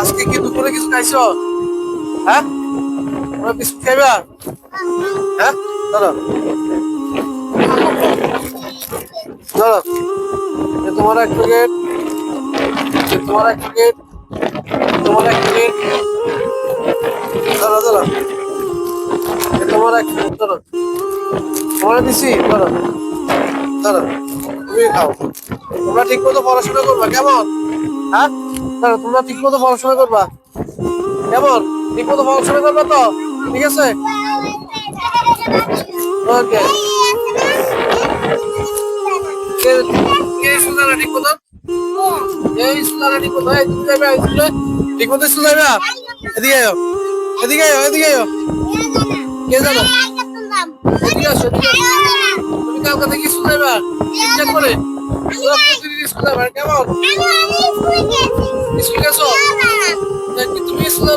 আজকে কি দুপুরে কিছু খাইছো? হ্যাঁ? তোমরা বিস্কুট খাইবা? হ্যাঁ? ধরো ধরো তোমার এক প্যাকেট। তোমার এক প্যাকেট। তোমার এক প্যাকেট। ধরো ধরো তোমার এক প্যাকেট ধরো তোমার দিছি ধরো ধরো তুমি খাও। তোমরা ঠিক মতো পড়াশোনা করবা, কেমন? হ্যাঁ? তোমরা ঠিক মতো পড়াশোনা করবা। কেমন? ঠিক মতো পড়াশোনা করবা তো? ঠিক আছে? ওকে। ঠিক মতো এই সুদারা ঠিক মতো এই তুমি ঠিক মতো স্কুলে এদিকে আয়। এদিকে আয় এদিকে আয়। কে জানো এদিকে আসো। তুমি স্কুলে যাবে ঠিকঠাক করে? স্কুলে কেমন? স্কুলে গেছো। তুমি স্কুলে